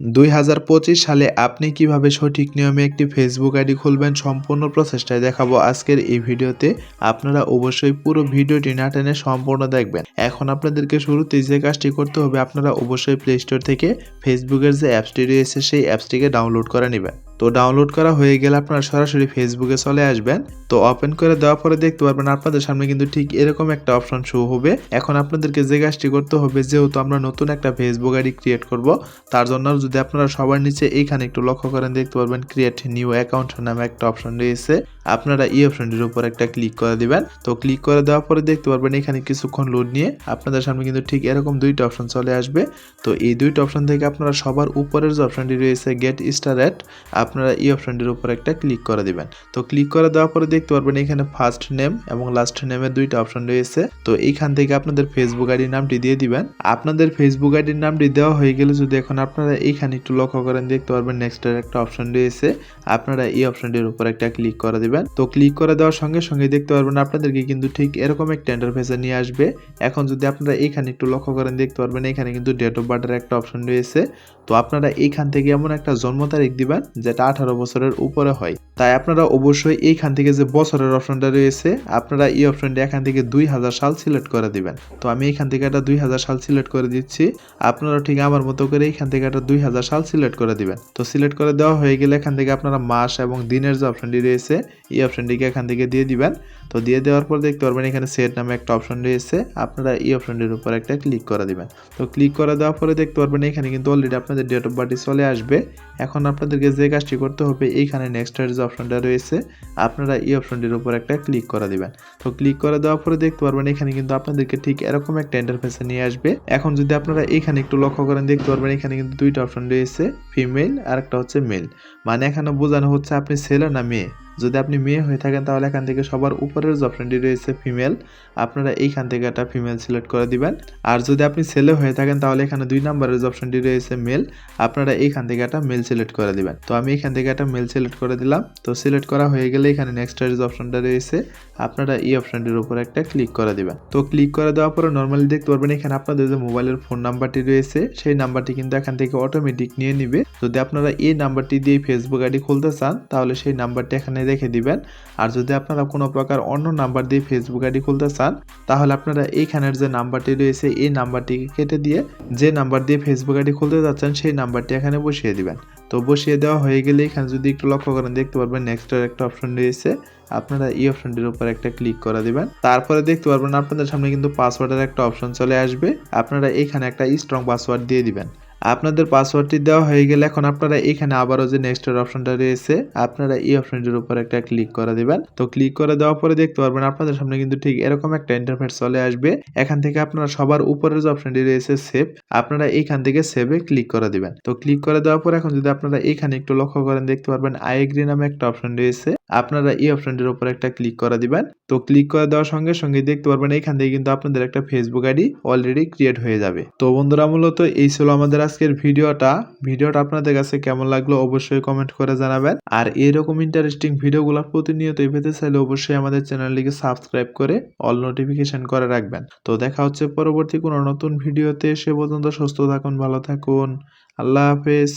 দুই হাজার পঁচিশ সালে আপনি কীভাবে সঠিক নিয়মে একটি ফেসবুক আইডি খুলবেন সম্পূর্ণ প্রচেষ্টায় দেখাবো আজকের এই ভিডিওতে। আপনারা অবশ্যই পুরো ভিডিওটি না টেনে সম্পূর্ণ দেখবেন। এখন আপনাদেরকে শুরুতে যে কাজটি করতে হবে, আপনারা অবশ্যই প্লে স্টোর থেকে ফেসবুকের যে অ্যাপসটি রয়েছে, সেই অ্যাপসটিকে ডাউনলোড করে নেবেন। তো ডাউনলোড করা হয়ে গেলে আপনারা সরাসরি ফেসবুকে চলে আসবেন। তো ওপেন করে দেওয়ার পরে দেখতে পারবেন আপনাদের সামনে কিন্তু ঠিক এরকম একটা অপশন শো হবে। এখন আপনাদেরকে যে কাজটি করতে হবে, যেহেতু আমরা নতুন একটা ফেসবুক আইডি ক্রিয়েট করব, তার জন্য যদি আপনারা সবার নিচে এইখানে একটু লক্ষ্য করেন, দেখতে পারবেন ক্রিয়েট নিউ অ্যাকাউন্ট নামে একটা অপশন রয়েছে। আপনারা এই অপশনটির উপর একটা ক্লিক করে দিবেন। তো ক্লিক করে দেওয়ার পরে দেখতে পারবেন এখানে কিছুক্ষণ লোড নিয়ে আপনাদের সামনে কিন্তু ঠিক এরকম দুইটা অপশন চলে আসবে। তো এই দুইটা অপশন থেকে আপনারা সবার উপরের যে অপশনটি রয়েছে গেট স্টারেট আপনারা এই অপশনটির উপর একটা ক্লিক করে দিবেন। তো ক্লিক করে দেওয়ার পরে দেখতে পারবেন এখানে ফার্স্ট নেম এবং লাস্ট নেমের দুইটা অপশন রয়েছে। তো এইখান থেকে আপনাদের ফেসবুক আইডির নামটি দিয়ে দিবেন। আপনাদের ফেসবুক আইডির নামটি দেওয়া হয়ে গেলে যদি এখন আপনারা এইখানে একটু লক্ষ্য করেন, দেখতে পারবেন নেক্সটের একটা অপশন রয়েছে। আপনারা এই অপশনটির উপর একটা ক্লিক করে দিবেন। তো ক্লিক করে দেওয়ার সঙ্গে সঙ্গে দেখতে পারবেন আপনাদেরকে কিন্তু ঠিক এরকম একটা ইন্টারফেসে নিয়ে আসবে। এখন যদি আপনারা এইখানে একটু লক্ষ্য করেন, দেখতে পারবেন এখানে কিন্তু ডেট অফ বার্থের একটা অপশন রয়েছে। তো আপনারা এইখান থেকে এমন একটা জন্ম তারিখ দিবেন, যেটা আঠারো বছরের উপরে হয়। তাই আপনারা অবশ্যই এইখান থেকে যে বছরের অপশনটা রয়েছে, আপনারা এই অপশনটি এখান থেকে দুই হাজার সাল সিলেক্ট করে দিবেন। তো আমি এখান থেকে একটা দুই হাজার সাল সিলেক্ট করে দিচ্ছি। আপনারা ঠিক আমার মতো করে এইখান থেকে একটা দুই হাজার সাল সিলেক্ট করে দিবেন। তো সিলেক্ট করে দেওয়া হয়ে গেলে এখান থেকে আপনারা মাস এবং দিনের যে অপশনটি রয়েছে, এই অপশনটিকে এখান থেকে দিয়ে দিবেন। তো দিয়ে দেওয়ার পর দেখতে পারবেন এখানে সেট নামে একটা অপশন রয়েছে। আপনারা এই অপশনটির উপর একটা ক্লিক করে দিবেন। তো ক্লিক করে দেওয়ার পরে দেখতে পারবেন এখানে কিন্তু অলরেডি আপনাদের ডেট অফ বার্থ চলে আসবে। এখন আপনাদেরকে যে কাজটি করতে হবে। এইখানে নেক্সট এর যে অপশনটা রয়েছে, আপনারা এই অপশনটির উপর একটা ক্লিক করে দিবেন। তো ক্লিক করে দেওয়ার পরে দেখতে পারবেন, এখানে কিন্তু আপনাদেরকে ঠিক এরকম একটা ইন্টারফেসে নিয়ে আসবে। এখন যদি আপনারা এখানে একটু লক্ষ্য করেন, দেখতে পারবেন এখানে কিন্তু দুইটা অপশন রয়েছে ফিমেল আর একটা হচ্ছে মেল মানে এখানে বোঝানো হচ্ছে আপনি ছেলে না মেয়ে। যদি আপনি মেয়ে হয়ে থাকেন, তাহলে এখান থেকে সবার উপরের যে অপশনটি রয়েছে ফিমেল আপনারা এইখান থেকে একটা ফিমেল সিলেক্ট করে দিবেন। আর যদি আপনি ছেলে হয়ে থাকেন, তাহলে এখানে দুই নম্বরের যে অপশনটি রয়েছে মেল আপনারা এইখান থেকে একটা মেল সিলেক্ট করে দিবেন। তো আমি এখান থেকে একটা মেল সিলেক্ট করে দিলাম। তো সিলেক্ট করা হয়ে গেলে এখানে নেক্সট যে অপশনটা রয়েছে, আপনারা এই অপশনটির উপর একটা ক্লিক করে দিবেন। তো ক্লিক করে দেওয়ার পরে নর্মালি দেখতে পারবেন এখানে আপনাদের যে মোবাইলের ফোন নাম্বারটি রয়েছে, সেই নাম্বারটি কিন্তু এখান থেকে অটোমেটিক নিয়ে নিবে। যদি আপনারা এই নাম্বারটি দিয়ে ফেসবুক আইডি খুলতে চান, তাহলে সেই নাম্বারটি এখানে রেখে দিবেন। আর যদি আপনারা কোনো প্রকার অন্য নাম্বার দিয়ে ফেসবুক আইডি খুলতে চান, তাহলে আপনারা এইখানের যে নাম্বারটি রয়েছে, এই নাম্বারটিকে কেটে দিয়ে যে নাম্বার দিয়ে ফেসবুক আইডি খুলতে যাচ্ছেন, সেই নাম্বারটি এখানে বসিয়ে দিবেন। তো বসিয়ে দেওয়া হয়ে গেলে এখানে যদি একটু লক্ষ্য করেন, দেখতে পারবেন নেক্সটের একটা অপশন রয়েছে। আপনারা এই অপশনটির উপর একটা ক্লিক করে দিবেন। তারপরে দেখতে পারবেন আপনাদের সামনে কিন্তু পাসওয়ার্ডের একটা অপশন চলে আসবে। আপনারা এখানে একটা স্ট্রং পাসওয়ার্ড দিয়ে দিবেন। আপনাদের পাসওয়ার্ডটি দেওয়া হয়ে গেলে এখন আপনারা এখানে আবারও যে নেক্সটের অপশনটা রয়েছে, আপনারা এই অপশনটির উপর একটা ক্লিক করে দিবেন। তো ক্লিক করে দেওয়ার পরে দেখতে পারবেন আপনাদের সামনে কিন্তু ঠিক এরকম একটা ইন্টারফেস চলে আসবে। এখান থেকে আপনারা সবার উপরের যে অপশনটি রয়েছে সেভ আপনারা এইখান থেকে সেভে ক্লিক করে দিবেন। তো ক্লিক করে দেওয়ার পর এখন যদি আপনারা এখানে একটু লক্ষ্য করেন, দেখতে পারবেন আই এগ্রি নামে একটা অপশন রয়েছে। আপনারা এই অপশনটির উপর একটা ক্লিক করে দিবেন। তো ক্লিক করে দেওয়ার সঙ্গে সঙ্গে দেখতে পারবেন এখান থেকে কিন্তু আপনাদের একটা ফেসবুক আইডি অলরেডি ক্রিয়েট হয়ে যাবে। তো বন্ধুরা, মূলত এই ছিল আমাদের আজকের ভিডিওটা ভিডিওটা আপনাদের কাছে কেমন লাগল অবশ্যই কমেন্ট করে জানাবেন। আর এরকম ইন্টারেস্টিং ভিডিওগুলো প্রতিনিয়ত পেতে চাইলে অবশ্যই আমাদের চ্যানেলটিকে সাবস্ক্রাইব করে অল নোটিফিকেশন করে রাখবেন। তো দেখা হচ্ছে পরবর্তী কোনো নতুন ভিডিওতে, সে পর্যন্ত সুস্থ থাকুন, ভালো থাকুন। আল্লাহ হাফেজ।